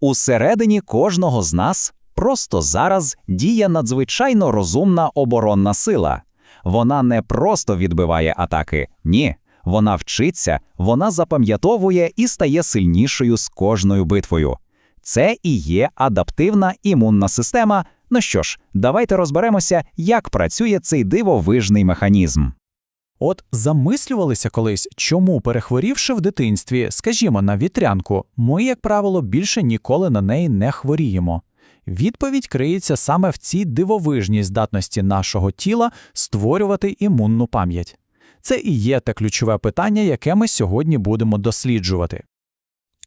Усередині кожного з нас просто зараз діє надзвичайно розумна оборонна сила. Вона не просто відбиває атаки, ні. Вона вчиться, вона запам'ятовує і стає сильнішою з кожною битвою. Це і є адаптивна імунна система. Ну що ж, давайте розберемося, як працює цей дивовижний механізм. От замислювалися колись, чому, перехворівши в дитинстві, скажімо, на вітрянку, ми, як правило, більше ніколи на неї не хворіємо. Відповідь криється саме в цій дивовижній здатності нашого тіла створювати імунну пам'ять. Це і є те ключове питання, яке ми сьогодні будемо досліджувати.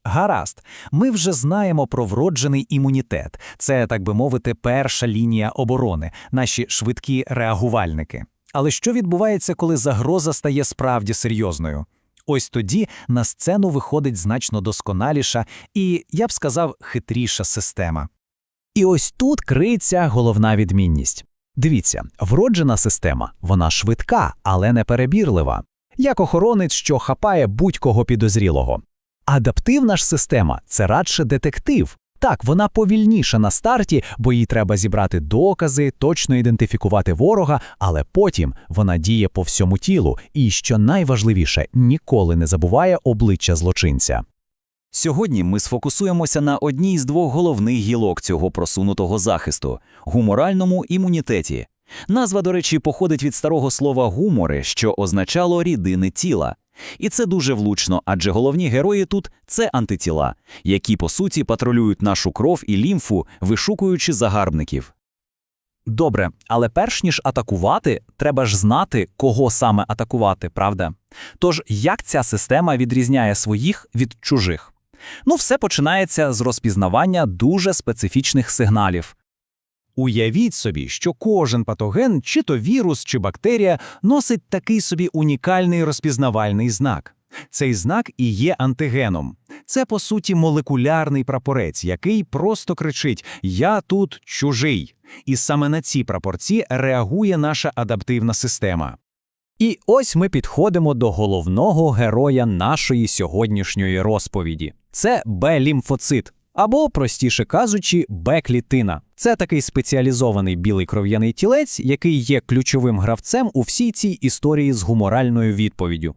Гаразд, ми вже знаємо про вроджений імунітет. Це, так би мовити, перша лінія оборони, наші швидкі реагувальники. Але що відбувається, коли загроза стає справді серйозною? Ось тоді на сцену виходить значно досконаліша і, я б сказав, хитріша система. І ось тут криється головна відмінність. Дивіться, вроджена система, вона швидка, але не перебірлива, як охоронець, що хапає будь-кого підозрілого. Адаптивна ж система це радше детектив. Так, вона повільніша на старті, бо їй треба зібрати докази, точно ідентифікувати ворога, але потім вона діє по всьому тілу і, що найважливіше, ніколи не забуває обличчя злочинця. Сьогодні ми сфокусуємося на одній з двох головних гілок цього просунутого захисту гуморальному імунітеті. Назва, до речі, походить від старого слова гумори, що означало рідини тіла. І це дуже влучно, адже головні герої тут це антитіла, які по суті патрулюють нашу кров і лімфу, вишукуючи загарбників. Добре, але перш ніж атакувати, треба ж знати, кого саме атакувати, правда? Тож, як ця система відрізняє своїх від чужих? Ну, все починається з розпізнавання дуже специфічних сигналів. Уявіть собі, що кожен патоген, чи то вірус, чи бактерія, носить такий собі унікальний розпізнавальний знак. Цей знак і є антигеном. Це, по суті, молекулярний прапорець, який просто кричить Я тут чужий. І саме на ці прапорці реагує наша адаптивна система. І ось ми підходимо до головного героя нашої сьогоднішньої розповіді. Це Б-лімфоцит, або, простіше кажучи, Б-клітина. Це такий спеціалізований білий кров'яний тілець, який є ключовим гравцем у всій цій історії з гуморальною відповіддю.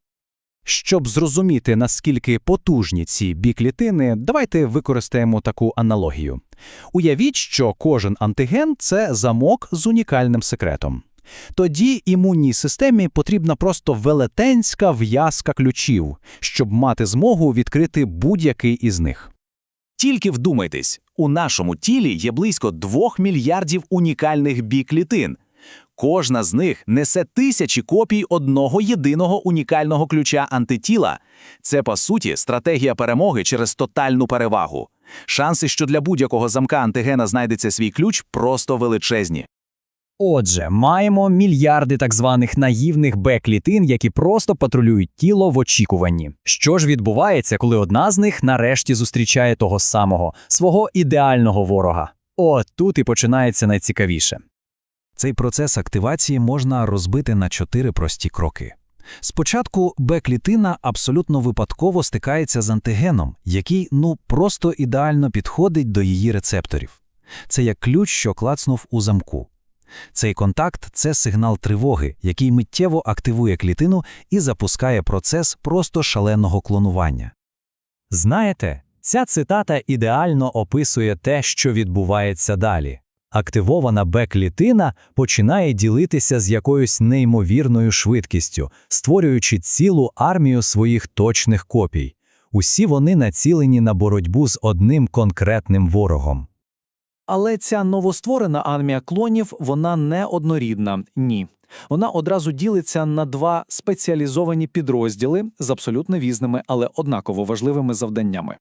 Щоб зрозуміти, наскільки потужні ці біклітини, давайте використаємо таку аналогію. Уявіть, що кожен антиген це замок з унікальним секретом. Тоді імунній системі потрібна просто велетенська в'язка ключів, щоб мати змогу відкрити будь-який із них. Тільки вдумайтесь, у нашому тілі є близько 2 мільярдів унікальних біклітин. Кожна з них несе тисячі копій одного єдиного унікального ключа антитіла. Це, по суті, стратегія перемоги через тотальну перевагу. Шанси, що для будь-якого замка антигена знайдеться свій ключ, просто величезні. Отже, маємо мільярди так званих наївних Б-клітин, які просто патрулюють тіло в очікуванні. Що ж відбувається, коли одна з них нарешті зустрічає того самого, свого ідеального ворога? О, тут і починається найцікавіше. Цей процес активації можна розбити на чотири прості кроки. Спочатку Б-клітина абсолютно випадково стикається з антигеном, який ну просто ідеально підходить до її рецепторів. Це як ключ, що клацнув у замку. Цей контакт це сигнал тривоги, який миттєво активує клітину і запускає процес просто шаленого клонування. Знаєте, ця цитата ідеально описує те, що відбувається далі. Активована Б-клітина починає ділитися з якоюсь неймовірною швидкістю, створюючи цілу армію своїх точних копій. Усі вони націлені на боротьбу з одним конкретним ворогом. Але ця новостворена армія клонів вона не однорідна. Ні. Вона одразу ділиться на два спеціалізовані підрозділи з абсолютно різними, але однаково важливими завданнями.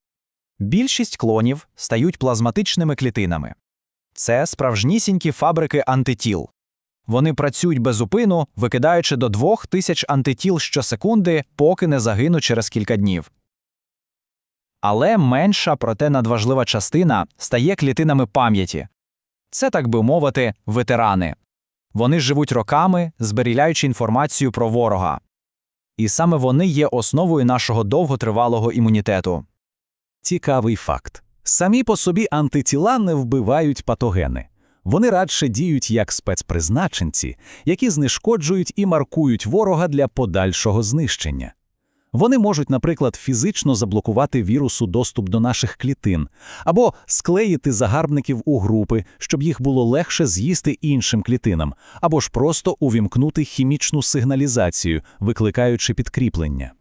Більшість клонів стають плазматичними клітинами. Це справжнісінькі фабрики антитіл. Вони працюють безупину, викидаючи до двох тисяч антитіл щосекунди, поки не загинуть через кілька днів. Але менша, проте надважлива частина стає клітинами пам'яті. Це, так би мовити, ветерани. Вони живуть роками, зберігаючи інформацію про ворога. І саме вони є основою нашого довготривалого імунітету. Цікавий факт. Самі по собі антитіла не вбивають патогени. Вони радше діють як спецпризначенці, які знешкоджують і маркують ворога для подальшого знищення. Вони можуть, наприклад, фізично заблокувати вірусу доступ до наших клітин, або склеїти загарбників у групи, щоб їх було легше з'їсти іншим клітинам, або ж просто увімкнути хімічну сигналізацію, викликаючи підкріплення.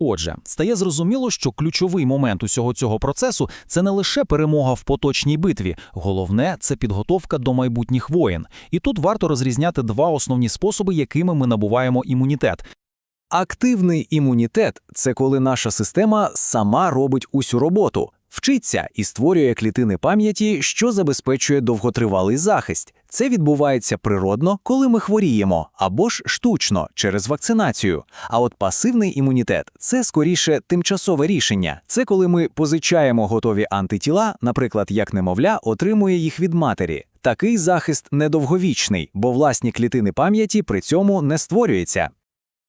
Отже, стає зрозуміло, що ключовий момент усього цього процесу це не лише перемога в поточній битві, головне це підготовка до майбутніх воєн. І тут варто розрізняти два основні способи, якими ми набуваємо імунітет. Активний імунітет це коли наша система сама робить усю роботу, вчиться і створює клітини пам'яті, що забезпечує довготривалий захист. Це відбувається природно, коли ми хворіємо, або ж штучно через вакцинацію. А от пасивний імунітет це скоріше тимчасове рішення. Це коли ми позичаємо готові антитіла, наприклад, як немовля отримує їх від матері. Такий захист недовговічний, бо власні клітини пам'яті при цьому не створюються.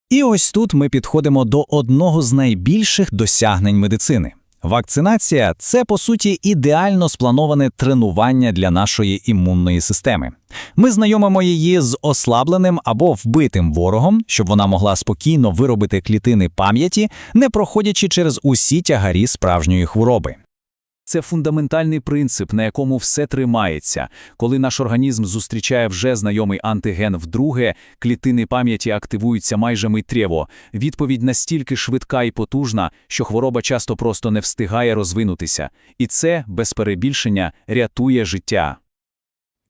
І ось тут ми підходимо до одного з найбільших досягнень медицини. Вакцинація це по суті ідеально сплановане тренування для нашої імунної системи. Ми знайомимо її з ослабленим або вбитим ворогом, щоб вона могла спокійно виробити клітини пам'яті, не проходячи через усі тягарі справжньої хвороби. Це фундаментальний принцип, на якому все тримається. Коли наш організм зустрічає вже знайомий антиген вдруге, клітини пам'яті активуються майже миттєво. Відповідь настільки швидка і потужна, що хвороба часто просто не встигає розвинутися. І це, без перебільшення, рятує життя.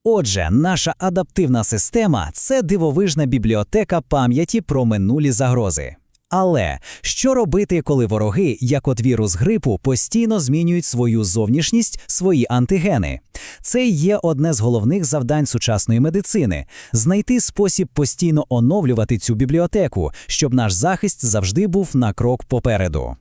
Отже, наша адаптивна система це дивовижна бібліотека пам'яті про минулі загрози. Але що робити, коли вороги, як от вірус грипу, постійно змінюють свою зовнішність, свої антигени? Це є одне з головних завдань сучасної медицини знайти спосіб постійно оновлювати цю бібліотеку, щоб наш захист завжди був на крок попереду.